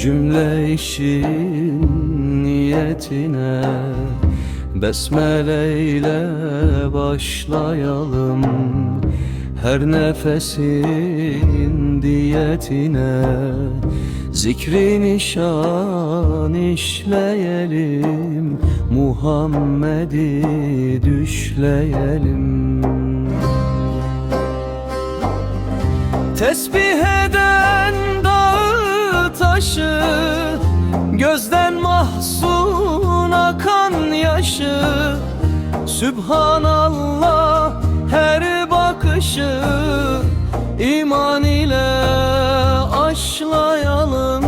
Cümle işin niyetine Besmele ile başlayalım. Her nefesin diyetine Zikri nişan işleyelim Muhammed'i düşleyelim. Tesbih eden yaşı Sübhanallah her bakışı iman ile aşlayalım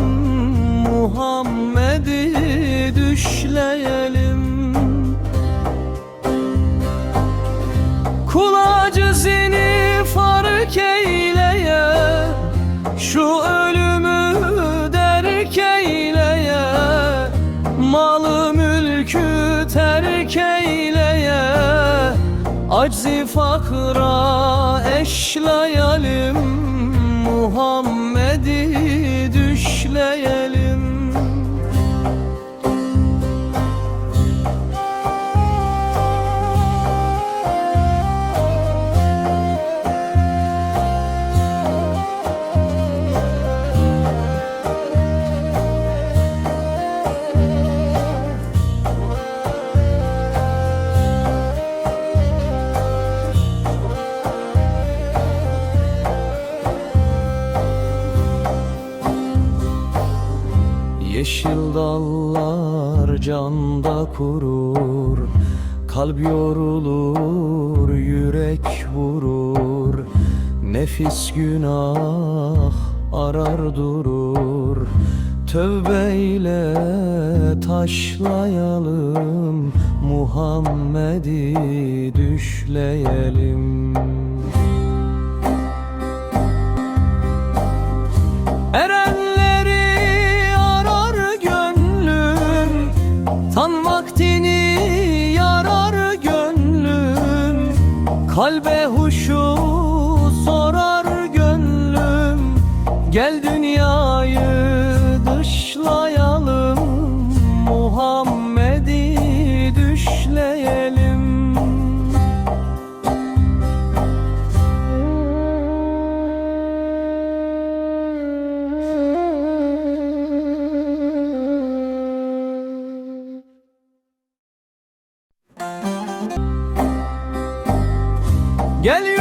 Aczi fakra eşleyelim Muhammed'i Yeşil dallar canda kurur Kalp yorulur, yürek vurur. Nefis günah arar durur. Tövbeyle taşlayalım Muhammed'i düşleyelim Kalbe huşu sorar gönlüm. Gel dünyayı dışlayalım Geliyor.